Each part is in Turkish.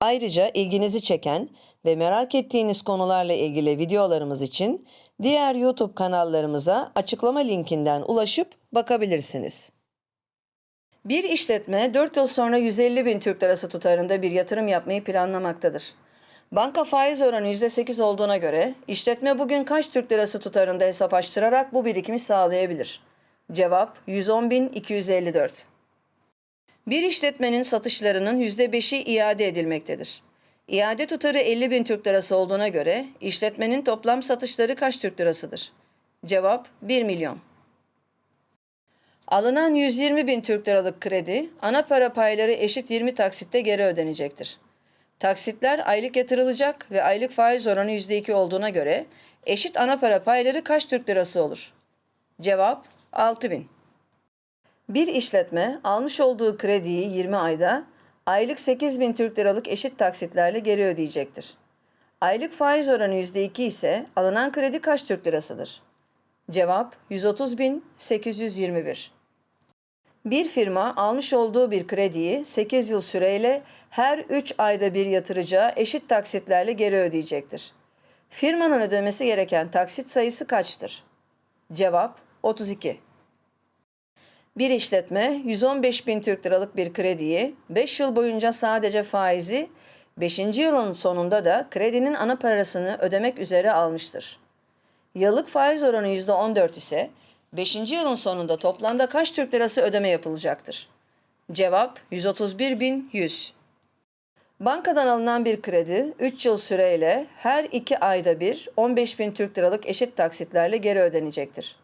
Ayrıca ilginizi çeken ve merak ettiğiniz konularla ilgili videolarımız için diğer YouTube kanallarımıza açıklama linkinden ulaşıp bakabilirsiniz. Bir işletme 4 yıl sonra 150 bin Türk lirası tutarında bir yatırım yapmayı planlamaktadır. Banka faiz oranı %8 olduğuna göre işletme bugün kaç Türk lirası tutarında hesap açtırarak bu birikimi sağlayabilir? Cevap 110.254. Bir işletmenin satışlarının %5'i iade edilmektedir. İade tutarı 50 bin Türk lirası olduğuna göre işletmenin toplam satışları kaç Türk lirasıdır? Cevap 1 milyon. Alınan 120 bin Türk liralık kredi ana para payları eşit 20 taksitte geri ödenecektir. Taksitler aylık yatırılacak ve aylık faiz oranı %2 olduğuna göre eşit ana para payları kaç Türk lirası olur? Cevap 6 bin. Bir işletme almış olduğu krediyi 20 ayda aylık 8 bin Türk liralık eşit taksitlerle geri ödeyecektir. Aylık faiz oranı %2 ise alınan kredi kaç Türk lirasıdır? Cevap 130 bin 821. Bir firma almış olduğu bir krediyi 8 yıl süreyle her 3 ayda bir yatıracağı eşit taksitlerle geri ödeyecektir. Firmanın ödemesi gereken taksit sayısı kaçtır? Cevap 32. Bir işletme 115 bin Türk liralık bir krediyi 5 yıl boyunca sadece faizi 5. yılın sonunda da kredinin ana parasını ödemek üzere almıştır. Yıllık faiz oranı %14 ise 5. yılın sonunda toplamda kaç Türk lirası ödeme yapılacaktır? Cevap 131.100. Bankadan alınan bir kredi 3 yıl süreyle her 2 ayda bir 15 bin Türk liralık eşit taksitlerle geri ödenecektir.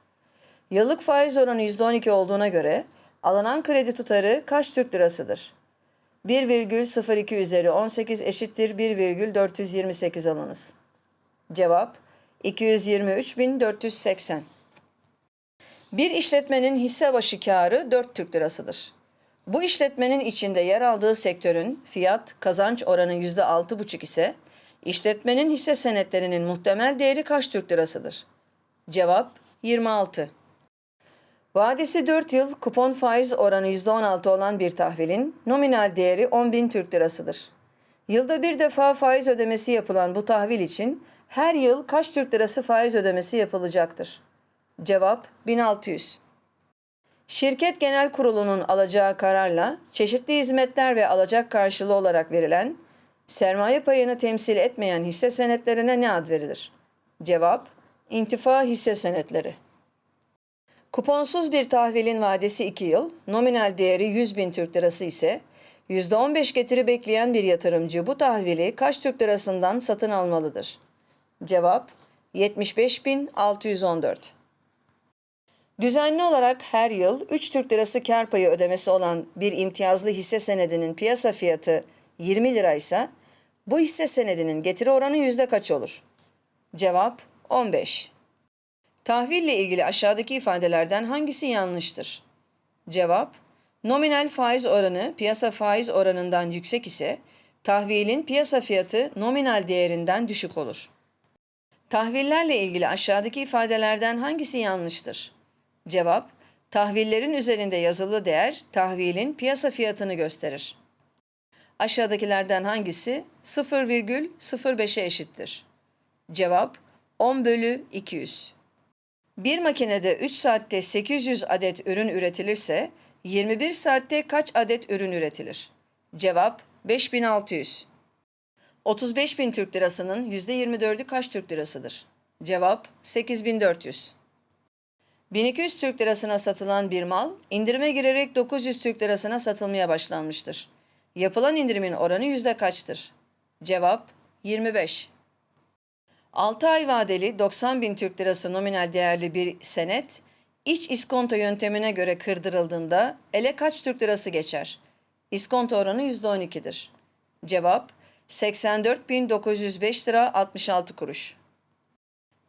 Yıllık faiz oranı %12 olduğuna göre alınan kredi tutarı kaç Türk lirasıdır? 1,02 üzeri 18 eşittir 1,428 alınız. Cevap 223.480. Bir işletmenin hisse başı karı 4 Türk lirasıdır. Bu işletmenin içinde yer aldığı sektörün fiyat kazanç oranı %6,5 ise işletmenin hisse senetlerinin muhtemel değeri kaç Türk lirasıdır? Cevap 26. Vadesi 4 yıl kupon faiz oranı %16 olan bir tahvilin nominal değeri 10.000 Türk lirasıdır. Yılda bir defa faiz ödemesi yapılan bu tahvil için her yıl kaç Türk lirası faiz ödemesi yapılacaktır? Cevap 1600. Şirket Genel Kurulu'nun alacağı kararla çeşitli hizmetler ve alacak karşılığı olarak verilen sermaye payını temsil etmeyen hisse senetlerine ne ad verilir? Cevap İntifa hisse senetleri. Kuponsuz bir tahvilin vadesi 2 yıl, nominal değeri 100 bin Türk lirası ise %15 getiri bekleyen bir yatırımcı bu tahvili kaç Türk lirasından satın almalıdır? Cevap 75.614. Düzenli olarak her yıl 3 Türk lirası kar payı ödemesi olan bir imtiyazlı hisse senedinin piyasa fiyatı 20 lira ise bu hisse senedinin getiri oranı yüzde kaç olur? Cevap 15. Tahville ilgili aşağıdaki ifadelerden hangisi yanlıştır? Cevap Nominal faiz oranı piyasa faiz oranından yüksek ise tahvilin piyasa fiyatı nominal değerinden düşük olur. Tahvillerle ilgili aşağıdaki ifadelerden hangisi yanlıştır? Cevap Tahvillerin üzerinde yazılı değer tahvilin piyasa fiyatını gösterir. Aşağıdakilerden hangisi 0,05'e eşittir? Cevap 10 bölü 200. Bir makinede 3 saatte 800 adet ürün üretilirse 21 saatte kaç adet ürün üretilir? Cevap 5600. 35 bin Türk lirasının %24'ü kaç Türk lirasıdır? Cevap 8400. 1200 Türk lirasına satılan bir mal indirime girerek 900 Türk lirasına satılmaya başlanmıştır. Yapılan indirimin oranı yüzde kaçtır? Cevap 25. 6 ay vadeli 90 bin Türk lirası nominal değerli bir senet, iç iskonto yöntemine göre kırdırıldığında ele kaç Türk lirası geçer? İskonto oranı %12'dir. Cevap 84.905 lira 66 kuruş.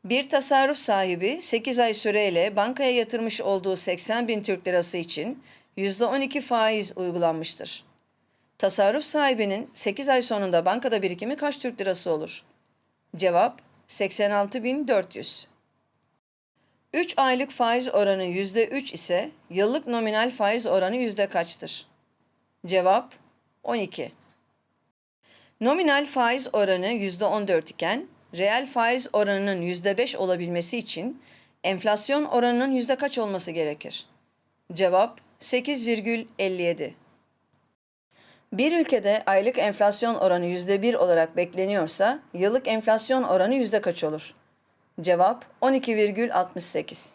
Bir tasarruf sahibi 8 ay süreyle bankaya yatırmış olduğu 80 bin Türk lirası için %12 faiz uygulanmıştır. Tasarruf sahibinin 8 ay sonunda bankada birikimi kaç Türk lirası olur? Cevap 86.400. 3 aylık faiz oranı %3 ise yıllık nominal faiz oranı yüzde kaçtır? Cevap 12. Nominal faiz oranı %14 iken reel faiz oranının %5 olabilmesi için enflasyon oranının yüzde kaç olması gerekir? Cevap 8,57. Bir ülkede aylık enflasyon oranı %1 olarak bekleniyorsa yıllık enflasyon oranı yüzde kaç olur? Cevap 12,68.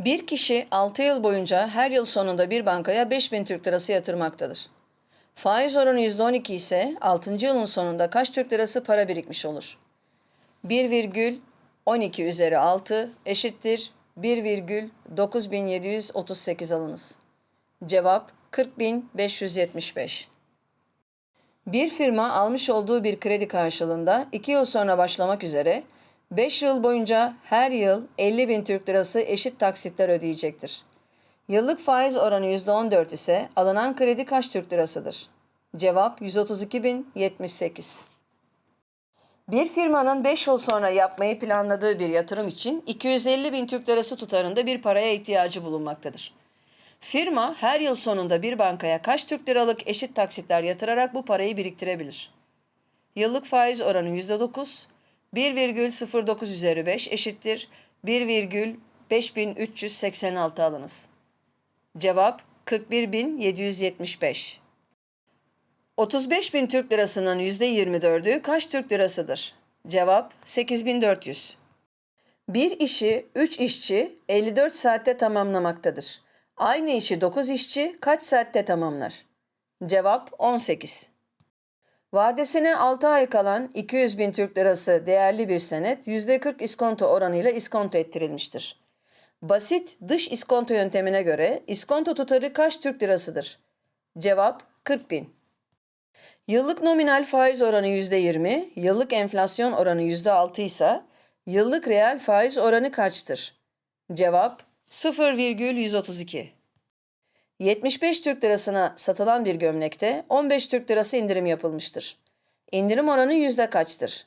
Bir kişi 6 yıl boyunca her yıl sonunda bir bankaya 5000 Türk lirası yatırmaktadır. Faiz oranı %12 ise 6. yılın sonunda kaç Türk lirası para birikmiş olur? 1,12 üzeri 6 eşittir 1,9738 alınız. Cevap 40.575. Bir firma almış olduğu bir kredi karşılığında 2 yıl sonra başlamak üzere 5 yıl boyunca her yıl 50 bin Türk lirası eşit taksitler ödeyecektir. Yıllık faiz oranı %14 ise alınan kredi kaç Türk lirasıdır? Cevap 132.078. Bir firmanın 5 yıl sonra yapmayı planladığı bir yatırım için 250 bin Türk lirası tutarında bir paraya ihtiyacı bulunmaktadır. Firma her yıl sonunda bir bankaya kaç Türk liralık eşit taksitler yatırarak bu parayı biriktirebilir? Yıllık faiz oranı %9, 1,09 üzeri 5 eşittir 1,5386 alınız. Cevap 41.775. 35 bin Türk lirasının %24'ü kaç Türk lirasıdır? Cevap 8400. Bir işi 3 işçi 54 saatte tamamlamaktadır. Aynı işi 9 işçi kaç saatte tamamlar? Cevap 18. Vadesine 6 ay kalan 200 bin Türk lirası değerli bir senet %40 iskonto oranıyla iskonto ettirilmiştir. Basit dış iskonto yöntemine göre iskonto tutarı kaç Türk lirasıdır? Cevap 40 bin. Yıllık nominal faiz oranı %20, yıllık enflasyon oranı %6 ise yıllık reel faiz oranı kaçtır? Cevap 0,132. 75 Türk lirasına satılan bir gömlekte 15 Türk lirası indirim yapılmıştır. İndirim oranı yüzde kaçtır?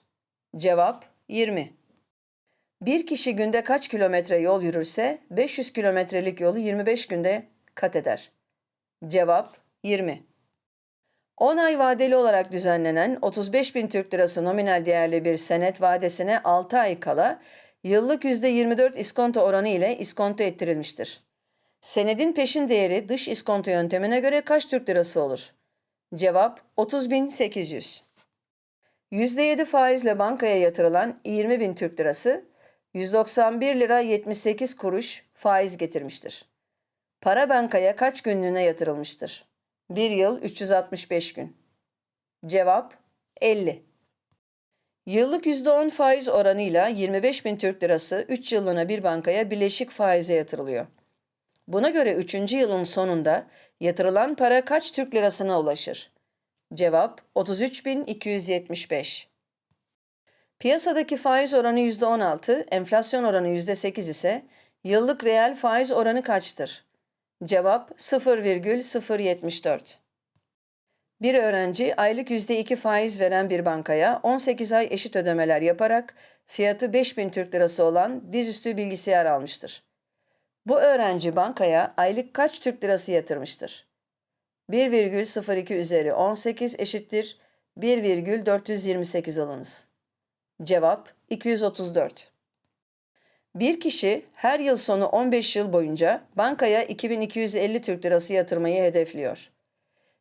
Cevap 20. Bir kişi günde kaç kilometre yol yürürse 500 kilometrelik yolu 25 günde kat eder. Cevap 20. 10 ay vadeli olarak düzenlenen 35 bin Türk lirası nominal değerli bir senet vadesine 6 ay kala yıllık %24 iskonto oranı ile iskonto ettirilmiştir. Senedin peşin değeri dış iskonto yöntemine göre kaç Türk lirası olur? Cevap 30.800. %7 faizle bankaya yatırılan 20 bin Türk lirası 191 lira 78 kuruş faiz getirmiştir. Para bankaya kaç günlüğüne yatırılmıştır? 1 yıl 365 gün. Cevap 50. Yıllık %10 faiz oranıyla 25 bin Türk lirası 3 yıllığına bir bankaya birleşik faize yatırılıyor. Buna göre 3. yılın sonunda yatırılan para kaç Türk lirasına ulaşır? Cevap 33.275. Piyasadaki faiz oranı %16, enflasyon oranı %8 ise yıllık reel faiz oranı kaçtır? Cevap 0,074. Bir öğrenci aylık %2 faiz veren bir bankaya 18 ay eşit ödemeler yaparak fiyatı 5000 Türk lirası olan dizüstü bilgisayar almıştır. Bu öğrenci bankaya aylık kaç Türk lirası yatırmıştır? 1,02 üzeri 18 eşittir 1,428 alınız. Cevap 234. Bir kişi her yıl sonu 15 yıl boyunca bankaya 2250 Türk lirası yatırmayı hedefliyor.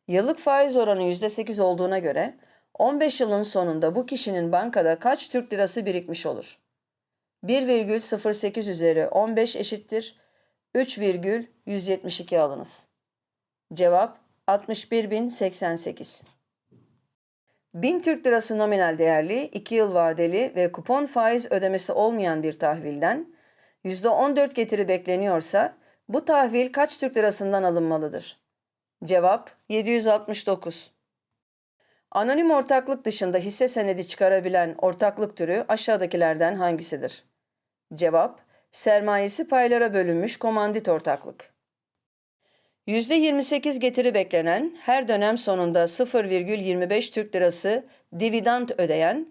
Yıllık faiz oranı %8 olduğuna göre 15 yılın sonunda bu kişinin bankada kaç Türk lirası birikmiş olur? 1,08 üzeri 15 eşittir 3,172 alınız. Cevap 61.088. 1000 Türk lirası nominal değerli, 2 yıl vadeli ve kupon faiz ödemesi olmayan bir tahvilden %14 getiri bekleniyorsa bu tahvil kaç Türk lirasından alınmalıdır? Cevap 769. Anonim ortaklık dışında hisse senedi çıkarabilen ortaklık türü aşağıdakilerden hangisidir? Cevap, sermayesi paylara bölünmüş komandit ortaklık. %28 getiri beklenen, her dönem sonunda 0,25 Türk Lirası dividend ödeyen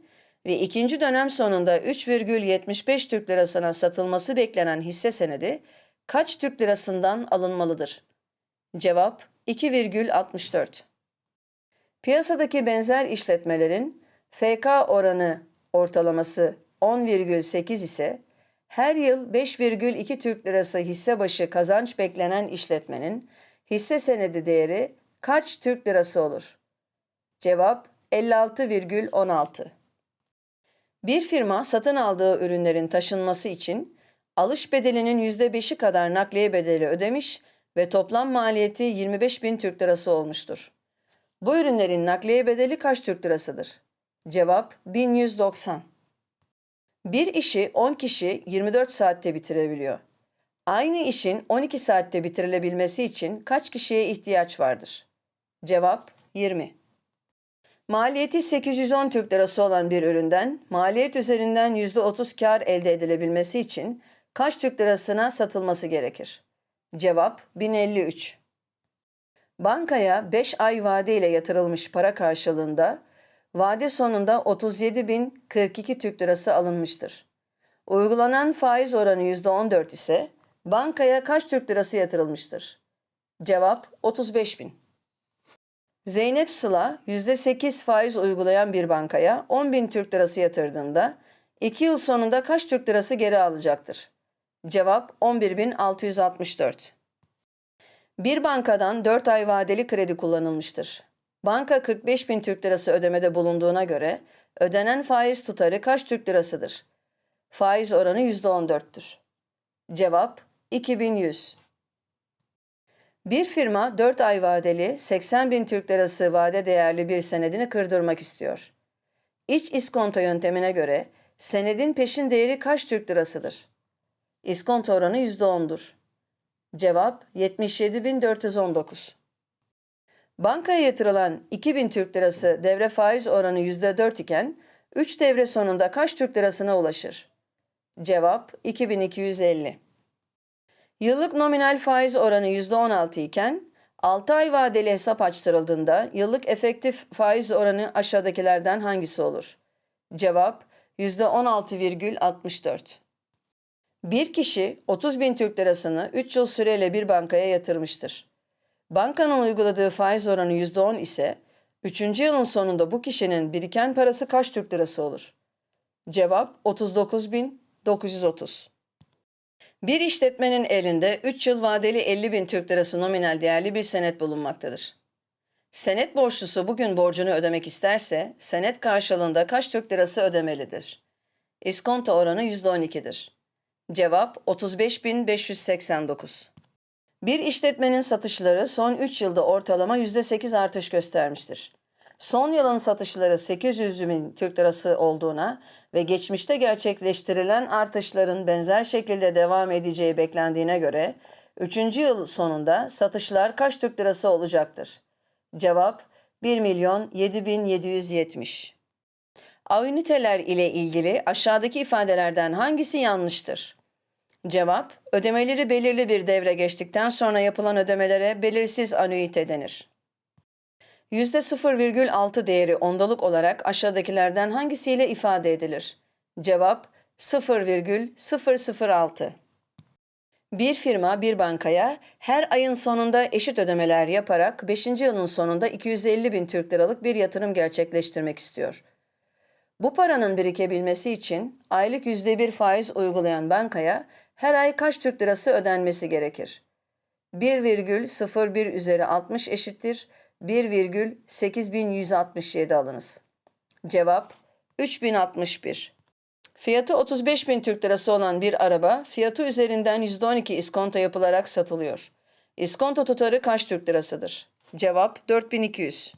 ve ikinci dönem sonunda 3,75 Türk Lirasına satılması beklenen hisse senedi kaç Türk Lirasından alınmalıdır? Cevap 2,64. Piyasadaki benzer işletmelerin FK oranı ortalaması 10,8 ise her yıl 5,2 Türk Lirası hisse başı kazanç beklenen işletmenin hisse senedi değeri kaç Türk Lirası olur? Cevap 56,16. Bir firma satın aldığı ürünlerin taşınması için alış bedelinin %5'i kadar nakliye bedeli ödemiş ve toplam maliyeti 25 bin Türk Lirası olmuştur. Bu ürünlerin nakliye bedeli kaç Türk Lirasıdır? Cevap 1190. Bir işi 10 kişi 24 saatte bitirebiliyor. Aynı işin 12 saatte bitirilebilmesi için kaç kişiye ihtiyaç vardır? Cevap 20. Maliyeti 810 Türk Lirası olan bir üründen maliyet üzerinden %30 kar elde edilebilmesi için kaç Türk Lirasına satılması gerekir? Cevap 1053. Bankaya 5 ay vadeyle yatırılmış para karşılığında vade sonunda 37.042 Türk Lirası alınmıştır. Uygulanan faiz oranı %14 ise bankaya kaç Türk Lirası yatırılmıştır? Cevap 35.000. Zeynep Sıla %8 faiz uygulayan bir bankaya 10.000 Türk Lirası yatırdığında 2 yıl sonunda kaç Türk Lirası geri alacaktır? Cevap 11.664. Bir bankadan 4 ay vadeli kredi kullanılmıştır. Banka 45 bin Türk Lirası ödemede bulunduğuna göre ödenen faiz tutarı kaç Türk Lirasıdır? Faiz oranı %14'tür. Cevap 2100. Bir firma 4 ay vadeli 80 bin Türk Lirası vade değerli bir senedini kırdırmak istiyor. İç iskonto yöntemine göre senedin peşin değeri kaç Türk Lirasıdır? İskonto oranı %10'dur. Cevap 77.419. Bankaya yatırılan 2000 Türk Lirası devre faiz oranı %4 iken 3 devre sonunda kaç Türk Lirasına ulaşır? Cevap 2250. Yıllık nominal faiz oranı %16 iken 6 ay vadeli hesap açtırıldığında yıllık efektif faiz oranı aşağıdakilerden hangisi olur? Cevap %16,64. Bir kişi 30 bin Türk lirasını 3 yıl süreyle bir bankaya yatırmıştır. Bankanın uyguladığı faiz oranı %10 ise 3. yılın sonunda bu kişinin biriken parası kaç Türk lirası olur? Cevap 39.930. Bir işletmenin elinde 3 yıl vadeli 50 bin Türk lirası nominal değerli bir senet bulunmaktadır. Senet borçlusu bugün borcunu ödemek isterse senet karşılığında kaç Türk lirası ödemelidir? İskonto oranı %12'dir. Cevap 35.589. Bir işletmenin satışları son 3 yılda ortalama %8 artış göstermiştir. Son yılın satışları 800 bin Türk lirası olduğuna ve geçmişte gerçekleştirilen artışların benzer şekilde devam edeceği beklendiğine göre 3. yıl sonunda satışlar kaç Türk lirası olacaktır? Cevap 1 milyon 7770. Avüniteler ile ilgili aşağıdaki ifadelerden hangisi yanlıştır? Cevap, ödemeleri belirli bir devre geçtikten sonra yapılan ödemelere belirsiz anüite denir. %0,6 değeri ondalık olarak aşağıdakilerden hangisiyle ifade edilir? Cevap 0,006. Bir firma bir bankaya her ayın sonunda eşit ödemeler yaparak 5. yılın sonunda 250 bin Türk liralık bir yatırım gerçekleştirmek istiyor. Bu paranın birikebilmesi için aylık %1 faiz uygulayan bankaya her ay kaç Türk lirası ödenmesi gerekir? 1,01 üzeri 60 eşittir 1,8167 alınız. Cevap 3061. Fiyatı 35 bin Türk lirası olan bir araba fiyatı üzerinden %12 iskonto yapılarak satılıyor. İskonto tutarı kaç Türk lirasıdır? Cevap 4200.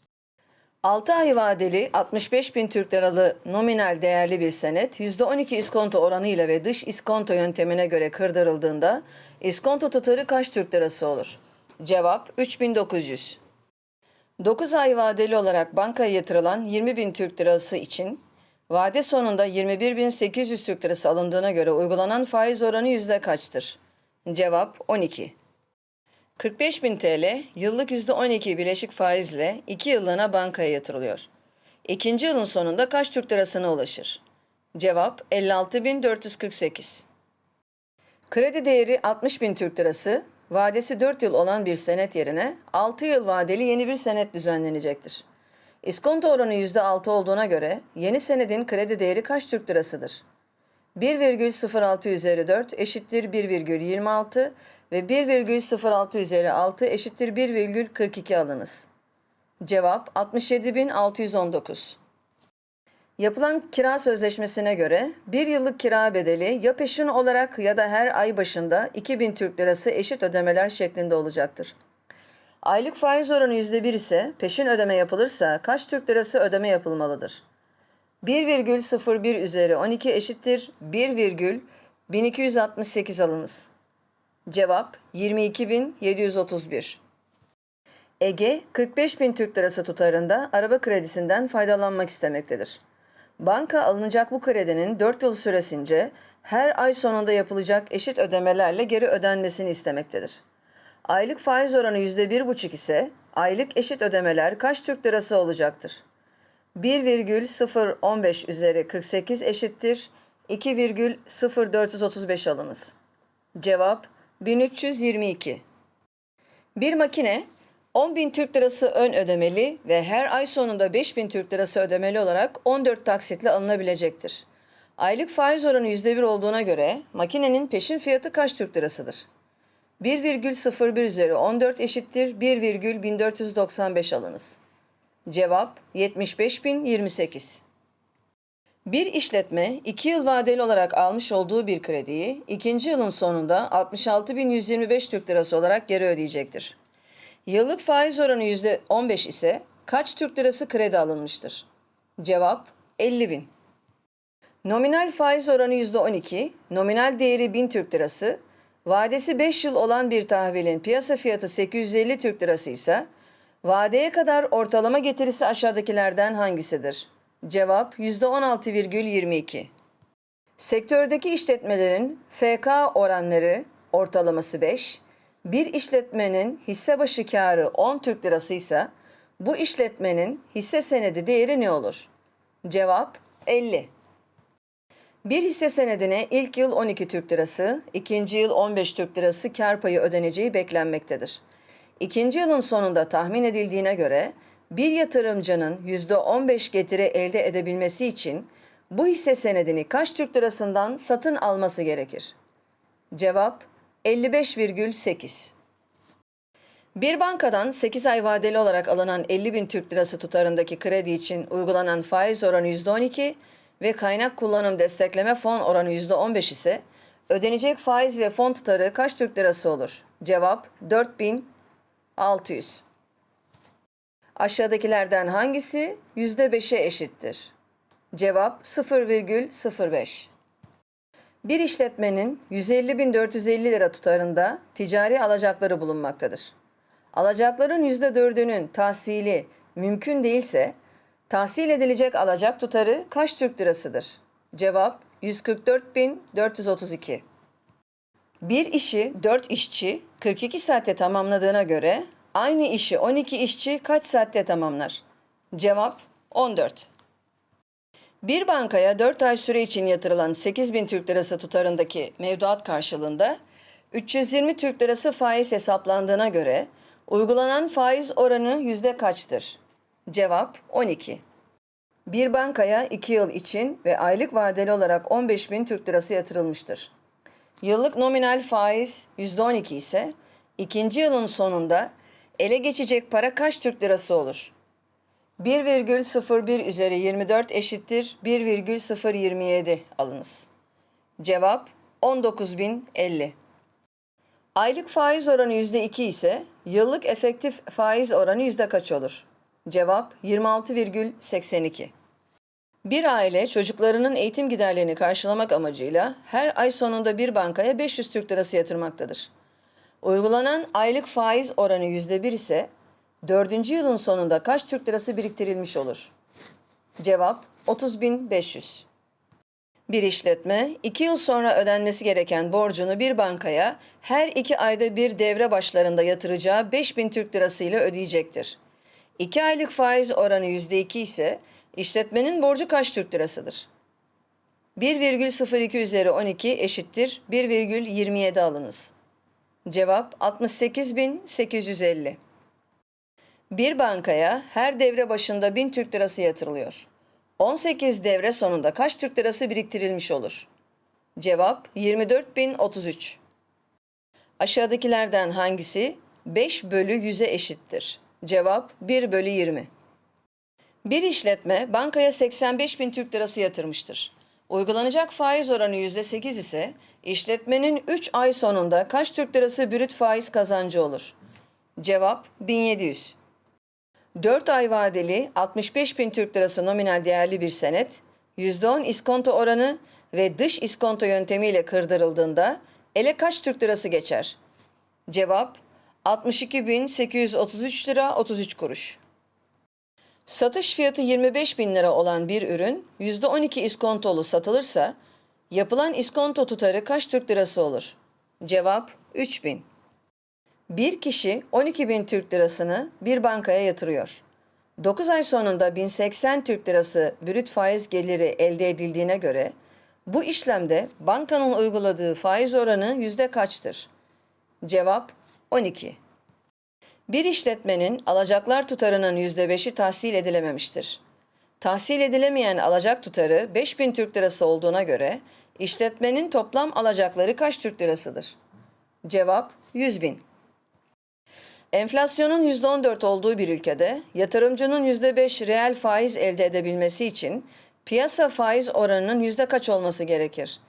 6 ay vadeli 65 bin Türk liralı nominal değerli bir senet %12 iskonto oranıyla ve dış iskonto yöntemine göre kırdırıldığında iskonto tutarı kaç Türk lirası olur? Cevap 3900. 9 ay vadeli olarak bankaya yatırılan 20 bin Türk lirası için vade sonunda 21.800 Türk lirası alındığına göre uygulanan faiz oranı yüzde kaçtır? Cevap 12. 45 bin TL yıllık %12 bileşik faizle 2 yıllığına bankaya yatırılıyor. İkinci yılın sonunda kaç Türk lirasına ulaşır? Cevap 56.448. Kredi değeri 60 bin Türk lirası, vadesi 4 yıl olan bir senet yerine 6 yıl vadeli yeni bir senet düzenlenecektir. İskonto oranı %6 olduğuna göre yeni senedin kredi değeri kaç Türk lirasıdır? 1,06 üzeri 4 eşittir 1,26 ve 1,06 üzeri 6 eşittir 1,42 alınız. Cevap 67.619. Yapılan kira sözleşmesine göre bir yıllık kira bedeli ya peşin olarak ya da her ay başında 2000 Türk Lirası eşit ödemeler şeklinde olacaktır. Aylık faiz oranı %1 ise peşin ödeme yapılırsa kaç Türk Lirası ödeme yapılmalıdır? 1,01 üzeri 12 eşittir 1,1268 alınız. Cevap 22.731. Ege 45 bin Türk lirası tutarında araba kredisinden faydalanmak istemektedir. Banka alınacak bu kredinin 4 yıl süresince her ay sonunda yapılacak eşit ödemelerle geri ödenmesini istemektedir. Aylık faiz oranı %1,5 ise aylık eşit ödemeler kaç Türk lirası olacaktır? 1,015 üzeri 48 eşittir 2,0435 alınız. Cevap 1322. Bir makine 10.000 Türk Lirası ön ödemeli ve her ay sonunda 5.000 Türk Lirası ödemeli olarak 14 taksitle alınabilecektir. Aylık faiz oranı %1 olduğuna göre makinenin peşin fiyatı kaç Türk Lirasıdır? 1,01 üzeri 14 eşittir 1,1495 alınız. Cevap 75.028. Bir işletme 2 yıl vadeli olarak almış olduğu bir krediyi ikinci yılın sonunda 66.125 Türk Lirası olarak geri ödeyecektir. Yıllık faiz oranı %15 ise kaç Türk Lirası kredi alınmıştır? Cevap 50 bin. Nominal faiz oranı %12, nominal değeri 1000 Türk Lirası, vadesi 5 yıl olan bir tahvilin piyasa fiyatı 850 Türk Lirası ise vadeye kadar ortalama getirisi aşağıdakilerden hangisidir? Cevap %16,22. Sektördeki işletmelerin FK oranları ortalaması 5, bir işletmenin hisse başı karı 10 Türk lirası ise bu işletmenin hisse senedi değeri ne olur? Cevap 50. Bir hisse senedine ilk yıl 12 Türk lirası, ikinci yıl 15 Türk lirası kar payı ödeneceği beklenmektedir. İkinci yılın sonunda tahmin edildiğine göre bir yatırımcının %15 getiri elde edebilmesi için bu hisse senedini kaç Türk lirasından satın alması gerekir? Cevap 55,8. Bir bankadan 8 ay vadeli olarak alınan 50 bin Türk lirası tutarındaki kredi için uygulanan faiz oranı %12 ve kaynak kullanım destekleme fon oranı %15 ise ödenecek faiz ve fon tutarı kaç Türk lirası olur? Cevap 4600. Aşağıdakilerden hangisi %5'e eşittir? Cevap 0,05. Bir işletmenin 150.450 lira tutarında ticari alacakları bulunmaktadır. Alacakların %4'ünün tahsili mümkün değilse tahsil edilecek alacak tutarı kaç Türk lirasıdır? Cevap 144.432. Bir işi 4 işçi 42 saatte tamamladığına göre aynı işi 12 işçi kaç saatte tamamlar? Cevap 14. Bir bankaya 4 ay süre için yatırılan 8 bin Türk Lirası tutarındaki mevduat karşılığında 320 Türk Lirası faiz hesaplandığına göre uygulanan faiz oranı yüzde kaçtır? Cevap 12. Bir bankaya 2 yıl için ve aylık vadeli olarak 15 bin Türk Lirası yatırılmıştır. Yıllık nominal faiz %12 ise ikinci yılın sonunda ele geçecek para kaç Türk Lirası olur? 1,01 üzeri 24 eşittir 1,027 alınız. Cevap 19.050. Aylık faiz oranı %2 ise yıllık efektif faiz oranı yüzde kaç olur? Cevap 26,82. Bir aile çocuklarının eğitim giderlerini karşılamak amacıyla her ay sonunda bir bankaya 500 Türk Lirası yatırmaktadır. Uygulanan aylık faiz oranı %1 ise Dördüncü yılın sonunda kaç Türk lirası biriktirilmiş olur? Cevap 30.500. Bir işletme, iki yıl sonra ödenmesi gereken borcunu bir bankaya her iki ayda bir devre başlarında yatıracağı 5000 Türk lirası ile ödeyecektir. İki aylık faiz oranı %2 ise işletmenin borcu kaç Türk lirasıdır? 1,02 üzeri 12 eşittir 1,27 alınız. Cevap 68.850. Bir bankaya her devre başında 1000 Türk lirası yatırılıyor. 18 devre sonunda kaç Türk lirası biriktirilmiş olur? Cevap 24.033. Aşağıdakilerden hangisi 5 bölü 100'e eşittir? Cevap 1 bölü 20. Bir işletme bankaya 85 bin Türk lirası yatırmıştır. Uygulanacak faiz oranı %8 ise işletmenin 3 ay sonunda kaç Türk lirası brüt faiz kazancı olur? Cevap 1700. 4 ay vadeli 65 bin Türk lirası nominal değerli bir senet, %10 iskonto oranı ve dış iskonto yöntemiyle kırdırıldığında ele kaç Türk lirası geçer? Cevap 62.833 lira 33 kuruş. Satış fiyatı 25 bin lira olan bir ürün %12 iskontolu satılırsa yapılan iskonto tutarı kaç Türk lirası olur? Cevap 3 bin. Bir kişi 12 bin Türk lirasını bir bankaya yatırıyor. 9 ay sonunda 1080 Türk lirası brüt faiz geliri elde edildiğine göre bu işlemde bankanın uyguladığı faiz oranı yüzde kaçtır? Cevap 12. Bir işletmenin alacaklar tutarının yüzde beşi tahsil edilememiştir. Tahsil edilemeyen alacak tutarı 5000 Türk lirası olduğuna göre işletmenin toplam alacakları kaç Türk lirasıdır? Cevap 100 bin. Enflasyonun %14 olduğu bir ülkede yatırımcının %5 reel faiz elde edebilmesi için piyasa faiz oranının yüzde kaç olması gerekir?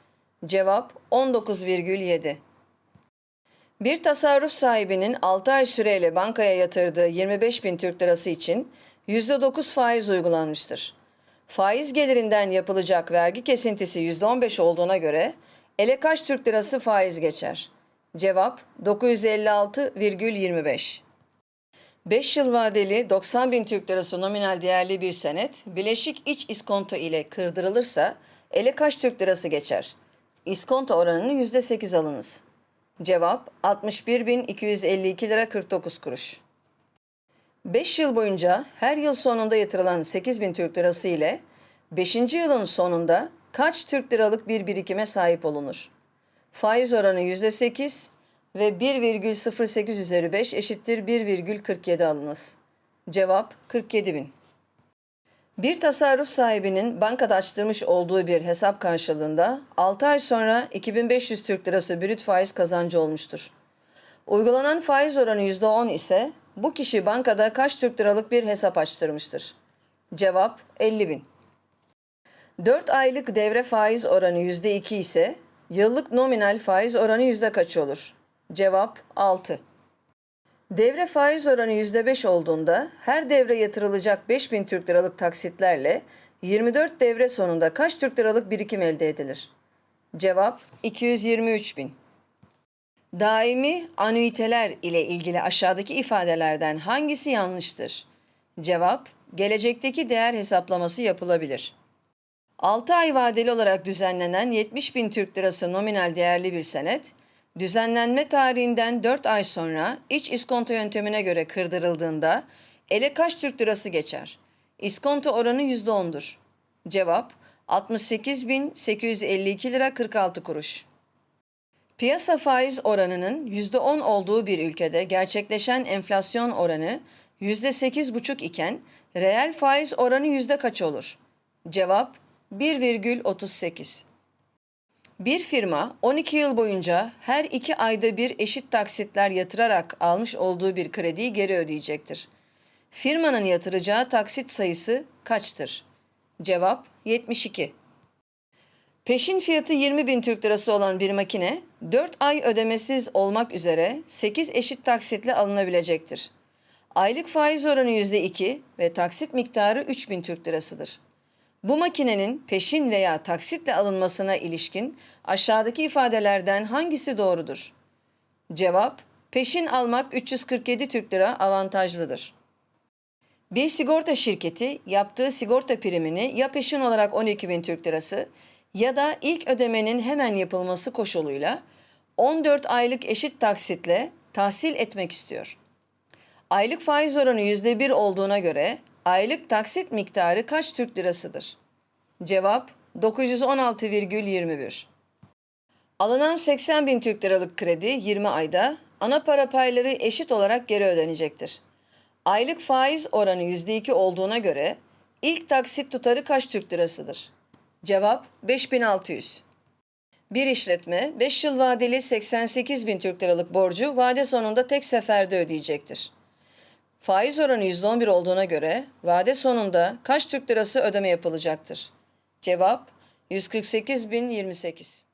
Cevap 19,7. Bir tasarruf sahibinin 6 ay süreyle bankaya yatırdığı 25 bin Türk lirası için %9 faiz uygulanmıştır. Faiz gelirinden yapılacak vergi kesintisi %15 olduğuna göre ele kaç Türk lirası faiz geçer? Cevap 956,25. 5 yıl vadeli 90 bin Türk lirası nominal değerli bir senet bileşik iç iskonto ile kırdırılırsa ele kaç Türk lirası geçer? İskonto oranını %8 alınız. Cevap 61.252 lira 49 kuruş. 5 yıl boyunca her yıl sonunda yatırılan 8 bin Türk lirası ile 5. yılın sonunda kaç Türk liralık bir birikime sahip olunur? Faiz oranı %8 ve 1,08 üzeri 5 eşittir 1,47 alınız. Cevap 47 bin. Bir tasarruf sahibinin bankada açtırmış olduğu bir hesap karşılığında 6 ay sonra 2500 Türk lirası brüt faiz kazancı olmuştur. Uygulanan faiz oranı %10 ise bu kişi bankada kaç Türk liralık bir hesap açtırmıştır? Cevap 50 bin. 4 aylık devre faiz oranı %2 ise yıllık nominal faiz oranı yüzde kaç olur? Cevap 6. Devre faiz oranı %5 olduğunda her devre yatırılacak 5000 Türk liralık taksitlerle 24 devre sonunda kaç Türk liralık birikim elde edilir? Cevap 223 bin. Daimi anüiteler ile ilgili aşağıdaki ifadelerden hangisi yanlıştır? Cevap, gelecekteki değer hesaplaması yapılabilir. 6 ay vadeli olarak düzenlenen 70 bin Türk lirası nominal değerli bir senet, düzenlenme tarihinden 4 ay sonra iç iskonto yöntemine göre kırdırıldığında ele kaç Türk lirası geçer? İskonto oranı %10'dur. Cevap 68.852 lira 46 kuruş. Piyasa faiz oranının %10 olduğu bir ülkede gerçekleşen enflasyon oranı %8,5 iken reel faiz oranı yüzde kaç olur? Cevap 1,38. Bir firma 12 yıl boyunca her iki ayda bir eşit taksitler yatırarak almış olduğu bir krediyi geri ödeyecektir. Firmanın yatıracağı taksit sayısı kaçtır? Cevap 72. Peşin fiyatı 20 bin Türk lirası olan bir makine 4 ay ödemesiz olmak üzere 8 eşit taksitle alınabilecektir. Aylık faiz oranı %2 ve taksit miktarı 3 bin Türk lirasıdır. Bu makinenin peşin veya taksitle alınmasına ilişkin aşağıdaki ifadelerden hangisi doğrudur? Cevap, peşin almak 347 Türk lira avantajlıdır. Bir sigorta şirketi yaptığı sigorta primini ya peşin olarak 12 bin Türk lirası ya da ilk ödemenin hemen yapılması koşuluyla 14 aylık eşit taksitle tahsil etmek istiyor. Aylık faiz oranı %1 olduğuna göre aylık taksit miktarı kaç Türk lirasıdır? Cevap 916,21. Alınan 80 bin Türk liralık kredi 20 ayda ana para payları eşit olarak geri ödenecektir. Aylık faiz oranı %2 olduğuna göre ilk taksit tutarı kaç Türk lirasıdır? Cevap 5600. Bir işletme 5 yıl vadeli 88 bin Türk liralık borcu vade sonunda tek seferde ödeyecektir. Faiz oranı %11 olduğuna göre vade sonunda kaç Türk lirası ödeme yapılacaktır? Cevap 148.028.